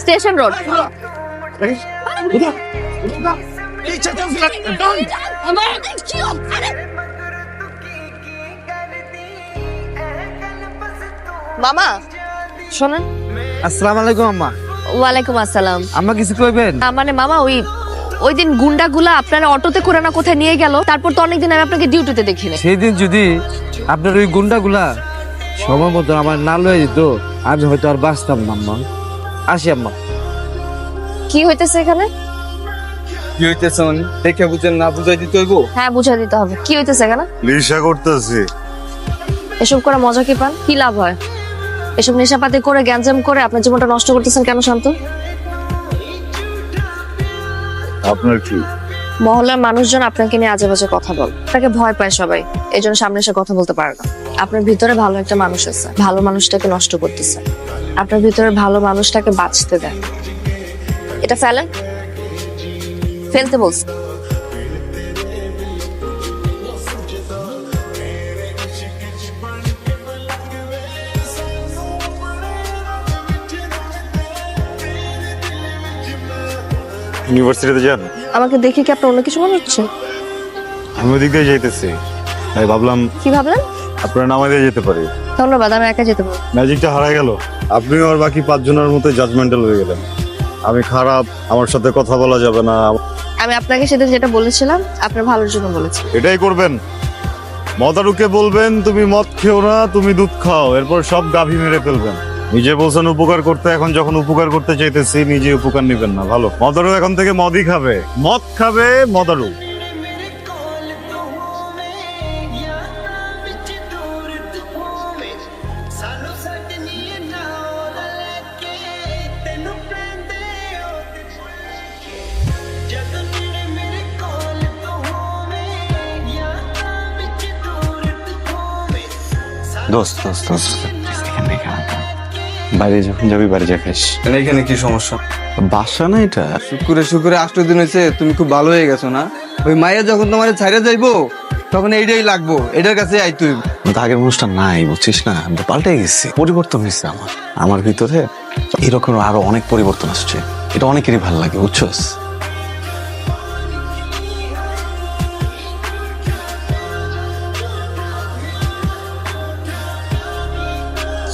Station road. মামা। শোনেন। আসসালামু আলাইকুম আম্মা। ওয়ালাইকুম আসসালাম। আম্মা কিছু কইবেন? মানে মামা ওই ওই দিন গুন্ডাগুলা আপনারা অটোতে করে না কোথায় নিয়ে গেল তারপর তো অনেকদিন আমি আপনাকে ডিউটিতে দেখিনি। সেই দিন যদি আপনার ওই গুন্ডাগুলা সময় মতো আমার না লয়ে যেত আমি হয়তো আর বাঁচতাম না আম্মা। আসি আম্মা। কি হইতেছে এখানে? কি হইতেছে দেখে বুঝেন না বুঝাই দিতে হইব? হ্যাঁ বুঝা দিতে হবে। কি হইতেছে এখানে? নেশা করতেছি। এসব করে মজা কি পান? কি লাভ হয়? এসব নেশাপাতি করে গ্যাঞ্জাম করে আপনার জীবনটা নষ্ট করতেছেন কেন শান্ত? আপনার কি? মহল্লার মানুষজন আপনাকে নিয়ে আজে বাজে কথা বল। তাকে ভয় পায় সবাই। এই জন্য সামনে এসে কথা বলতে পারে না। আপনার ভিতরে ভালো একটা মানুষ আছে। ভালো মানুষটাকে নষ্ট করতেছে। আপনার ভিতরে ভালো মানুষটাকে বাঁচতে দেন। এটা ফেলেন? ফেলতে বলছি। ইউনিভার্সিটিতে যান? আমাকে দেখে কি আপনার অন্য কিছু মনে হচ্ছে? আমি ওদিক দিয়ে যাইতেছি। তাই ভাবলাম কি ভাবলেন? আপনার নামা দিয়ে যেতে পারি। ধন্যবাদ আমি একা যেতে পারব। ম্যাজিকটা হারাই গেল। আপনিও আর বাকি পাঁচজনের মতো জাজমেন্টাল হয়ে গেলেন। আমি খারাপ আমার সাথে কথা বলা যাবে না। আমি আপনাকে সেদিন যেটা বলেছিলাম আপনার ভালোর জন্য বলেছি। এটাই করবেন। মদারুকে বলবেন তুমি মদ খেও না তুমি দুধ খাও। এরপর সব গাভী মেরে ফেলবেন। নিজে বলছেন উপকার করতে এখন যখন উপকার করতে চাইতেছি নিজে উপকার নিবেন না। ভালো। মদারু এখন থেকে মদই খাবে। মদ খাবে মদারু। দোস্ত দোস্ত দোস্ত। বাইরে যখন যাবি বাড়ি যা খাইস। এখানে কি সমস্যা? বাসা না এটা? শুকুরে শুকুরে আষ্ট দিন হয়েছে তুমি খুব ভালো হয়ে গেছো না? ওই মায়ের যখন তোমার ছাইরে যাইবো তখন এইটাই লাগবো এটার কাছে আইতে তুই। আগের মানুষটা নাই বুঝছিস না? আমি পাল্টে গেছি পরিবর্তন হয়েছে আমার। আমার ভিতরে এরকম আরও অনেক পরিবর্তন আসছে। এটা অনেকেরই ভালো লাগে বুঝছস?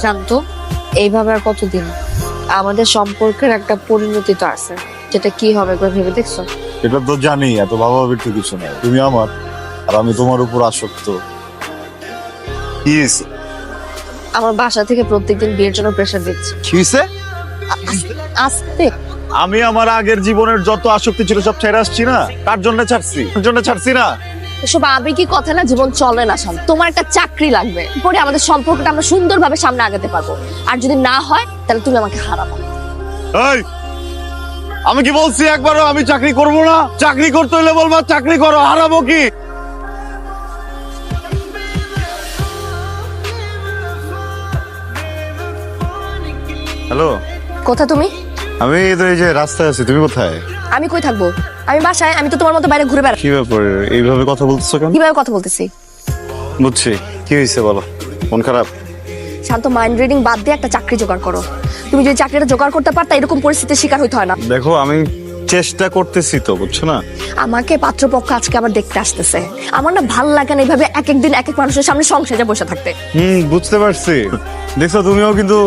শান্ত এইভাবে আর কতদিন? আমাদের সম্পর্কের একটা পরিণতি তো আছে যেটা কি হবে একবার ভেবে দেখছ? এটা তো জানি এত ভাবাভাবির তো কিছু নাই। তুমি আমার আর আমি তোমার উপর আসক্ত। কি হয়েছে? আমার বাসা থেকে প্রত্যেকদিন বিয়ের জন্য প্রেশার দিচ্ছে। কি হয়েছে? আ- আমি আমার আগের জীবনের যত আসক্তি ছিল সব ছেড়ে আসছি না? তার জন্য ছাড়ছি? তার জন্য ছাড়ছি না? এসব আবেগী কথা না জীবন চলে না শান্ত তোমার একটা চাকরি লাগবে। পরে আমাদের সম্পর্কটা আমরা সুন্দরভাবে সামনে আগাতে পারব। আর যদি না হয় তাহলে তুমি আমাকে হারাবো। এই আমি কি বলছি একবারও? আমি চাকরি করব না? চাকরি করতে হলে বলব চাকরি করো হারাবো কি? হ্যালো? কোথা তুমি? আমি তো এই যে রাস্তায় আছি তুমি কোথায়? আমি কই থাকব? আমি বাসায় আমি তো তোমার মতো বাইরে ঘুরে বেড়া কি ব্যাপার? এইভাবে কথা বলতেছো কেন? কীভাবে কথা বলতেছি? বুঝছি। কি হয়েছে বলো? মন খারাপ? শান্ত মাইন্ড রিডিং বাদ দিয়ে একটা চাকরি জোগাড় করো। তুমি যদি চাকরিটা জোগাড় করতে পারতা এরকম পরিস্থিতির শিকার হইতে হয় না। দেখো আমি চেষ্টা করতেছি তো বুঝছ না? আমাকে পাত্রপক্ষ আজকে আবার দেখতে আসতেছে। আমার না ভালো লাগে না এইভাবে এক এক দিন এক এক মানুষের সামনে সংসারে বসে থাকতে। হুম বুঝতে পারছি। দেখছ তুমিও কিন্তু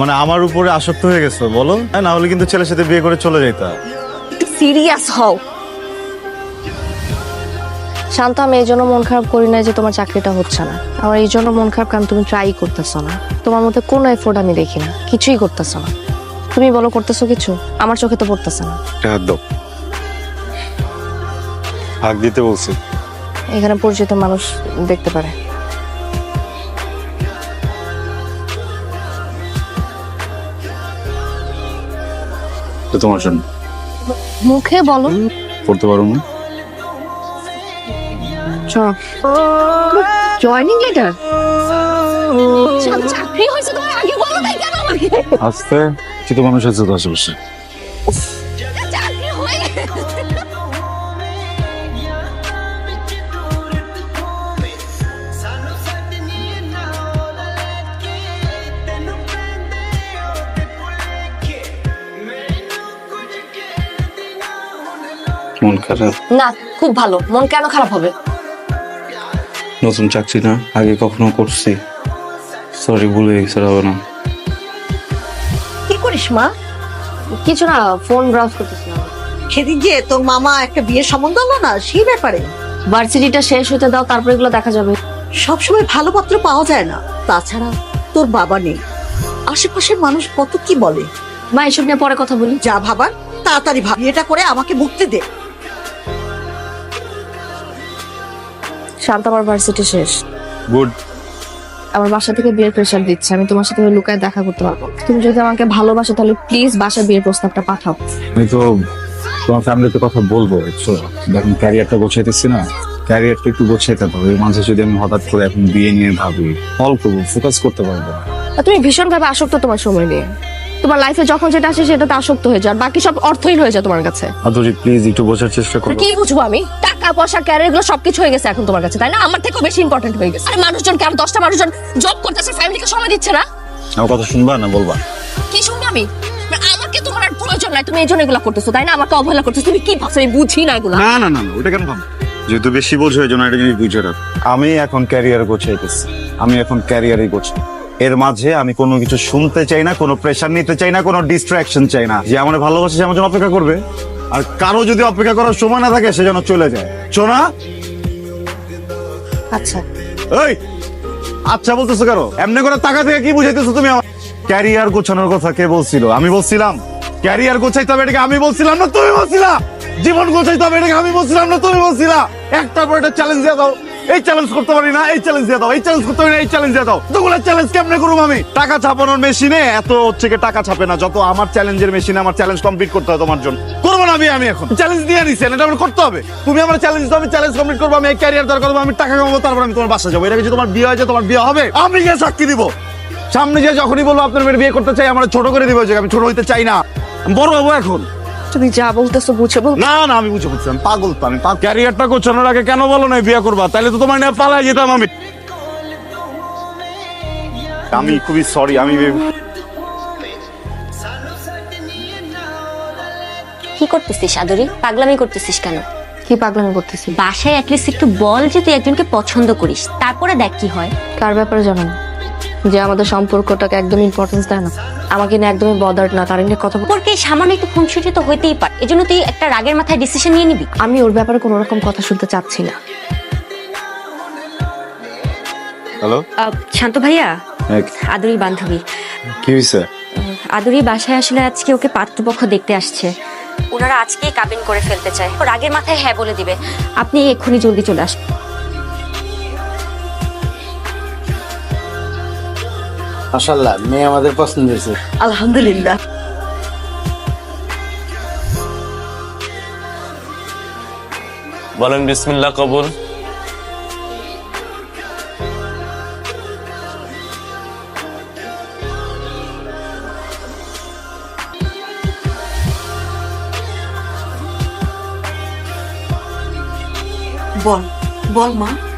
মানে আমার উপরে আসক্ত হয়ে গেছো বলো? হ্যাঁ, না হলে কিন্তু ছেলের সাথে বিয়ে করে চলে যাইতা। সিরিয়াস হও। শান্ত আমি এই জন্য মন খারাপ করি না যে তোমার চাকরিটা হচ্ছে না। আমার এই জন্য মন খারাপ কারণ তুমি ট্রাই করতেছো না। তোমার মধ্যে কোনো এফোর্ট আমি দেখি না। কিছুই করতেছো না। তুমি বলো করতেছো কিছু? আমার চোখে তো পড়তেছে না। হাত দাও। দিতে বলছি। এখানে পরিচিত মানুষ দেখতে পারে। তো তোমার জন্য। মুখে বলো। পড়তে পারো না। জয়নিং লেটার চাকরি হয়েছে তোমার আগে বলো তাই কেন আমাকে? আস্তে চিত মানুষ আছে তো আশেপাশে। চাকরি হয়ে মন খারাপ? না খুব ভালো। মন কেন খারাপ হবে? নতুন চাকরি না? আগে কখনো করছি। সরি ভুলে গেছে হবে না। কি করিস মা? কিছু না ফোন ব্রাউজ করতেছিলাম সেদিন যে তোর মামা একটা বিয়ের সম্বন্ধ হলো না সেই ব্যাপারে? ভার্সিটিটা শেষ হতে দাও তারপরে এগুলো দেখা যাবে। সবসময় ভালো পাত্র পাওয়া যায় না। তাছাড়া তোর বাবা নেই। আশেপাশের মানুষ কত কি বলে? মা এসব নিয়ে পরে কথা বলি। যা ভাবার তাড়াতাড়ি ভাবি। এটা করে আমাকে মুক্তি দে। শান্ত আমার ভার্সিটি শেষ। গুড আমার বাসা থেকে বিয়ের প্রেশার দিচ্ছে আমি তোমার সাথে লুকায় দেখা করতে পারব। তুমি যদি আমাকে ভালোবাসো তাহলে প্লিজ বাসা বিয়ের প্রস্তাবটা পাঠাও। আমি তো তোমার ফ্যামিলিতে কথা বলব দেখুন ক্যারিয়ারটা গোছাইতেছি না। ক্যারিয়ারটা একটু গোছাইতে হবে। এর মাঝে যদি আমি হঠাৎ করে এখন বিয়ে নিয়ে ভাবি অল্প ফোকাস করতে পারব না। তুমি ভীষণভাবে আসক্ত তোমার সময় নিয়ে। তোমার লাইফে যখন যেটা আসে সেটাতে আসক্ত হয়ে যায় আর বাকি সব অর্থহীন হয়ে যায় তোমার কাছে। আদরি প্লিজ একটু বোঝার চেষ্টা করো। কি বুঝব আমি? টাকা পয়সা ক্যারিয়ার এগুলো সবকিছু হয়ে গেছে এখন তোমার কাছে তাই না? আমার থেকেও বেশি ইম্পর্টেন্ট হয়ে গেছে। আর মানুষজনকে আর দশটা মানুষজন জব করতেছে ফ্যামিলিকে সময় দিচ্ছে না? আমার কথা শুনবা না বলবা? কি শুনব আমি? আমাকে তোমার আর প্রয়োজন নাই। তুমি এই জন্য এগুলো করতেছো তাই না? আমাকে অবহেলা করতেছো। তুমি কি ভাবছ? আমি বুঝি না এগুলো। না না না না ওটা কেন ভাবো? যেহেতু বেশি বোঝো এই জন্য এটা জিনিস বুঝে রাখ। আমি এখন ক্যারিয়ার গোছাইতেছি। আমি এখন ক্যারিয়ারই গোছাই। এর মাঝে আমি কোনো কিছু শুনতে চাই না কোনো প্রেশার নিতে চাই না কোনো ডিস্ট্রাকশন চাই না। যে আমার ভালোবাসে সে আমার জন্য অপেক্ষা করবে। আর কারও যদি অপেক্ষা করার সময় না থাকে সে যেন চলে যায়। সোনা? আচ্ছা। এই! আচ্ছা বলতেছো কারও এমনি করে টাকা থেকে কি বুঝাইতেছো তুমি আমার? ক্যারিয়ার গোছানোর কথা কে বলছিল? আমি বলছিলাম ক্যারিয়ার গোছাইতে হবে এটাকে আমি বলছিলাম না তুমি বলছিলা? জীবন গোছাইতে হবে এটাকে আমি বলছিলাম না তুমি বলছিলা? একটা পর একটা চ্যালেঞ্জ দিয়ে দাও। এই চ্যালেঞ্জ করতে পারি না এই চ্যালেঞ্জ দিয়ে দাও এই চ্যালেঞ্জ করতে পারি না এই চ্যালেঞ্জ দিয়ে দাও। তোগুলো চ্যালেঞ্জ কেমনে করব আমি? টাকা ছাপানোর মেশিনে এত হচ্ছে কি টাকা ছাপে না যত আমার চ্যালেঞ্জের মেশিনে আমার চ্যালেঞ্জ কমপ্লিট করতে হয় তোমার জন্য। করব না আমি আমি এখন। চ্যালেঞ্জ দিয়ে নিছেন এটা আমার করতে হবে। তুমি আমার চ্যালেঞ্জ দাও আমি চ্যালেঞ্জ কমপ্লিট করব আমি ক্যারিয়ার দরকার হবে, আমি টাকা কামাবো তারপর আমি তোমার বাসা যাব। এটা কিছু তোমার বিয়ে হয়েছে তোমার বিয়ে হবে আমি গিয়ে সাক্ষী দিব। সামনে যে যখনই বলব আপনার মেয়ের বিয়ে করতে চাই আমার ছোট করে দিবে আমি ছোট হইতে চাই না। বড় হব এখন। তুমি যা বলতেছো বুঝে বল। না না আমি বুঝে বুঝছি পাগল তো আমি ক্যারিয়ারটা গোছানোর আগে কেন বলো না বিয়ে করবা? তাহলে তো তোমার নিয়ে পালাই যেতাম আমি। আমি খুবই সরি আমি কি করতেছিস আদরি? পাগলামি করতেছিস কেন? কি পাগলামি করতেছি? বাসায় অ্যাটলিস্ট একটু বল যে তুই একজনকে পছন্দ করিস তারপরে দেখ কি হয়। কার ব্যাপারে জানো? না? যে আমাদের সম্পর্কটাকে একদম ইম্পর্টেন্স দেয় না। আমাকে নিয়ে একদমই বদার না তার নিয়ে কথা সম্পর্কে সামান্য একটু খুনসুটি তো হইতেই পারে এজন্য তুই একটা রাগের মাথায় ডিসিশন নিয়ে নিবি। আমি ওর ব্যাপারে কোনো রকম কথা শুনতে চাচ্ছি না। হ্যালো শান্ত ভাইয়া? আদুরি বান্ধবী। কি হয়েছে আদুরি বাসায় আসলে আজকে ওকে পাত্রপক্ষ দেখতে আসছে। ওনারা আজকেই কাবিন করে ফেলতে চায়। ও রাগের মাথায় হ্যাঁ বলে দিবে। আপনি এক্ষুনি জলদি চলে আসুন। মাশাল্লাহ মেয়ে আমাদের পছন্দ হয়েছে। আলহামদুলিল্লাহ। বলেন বিসমিল্লাহ কবুল। বল বল মা।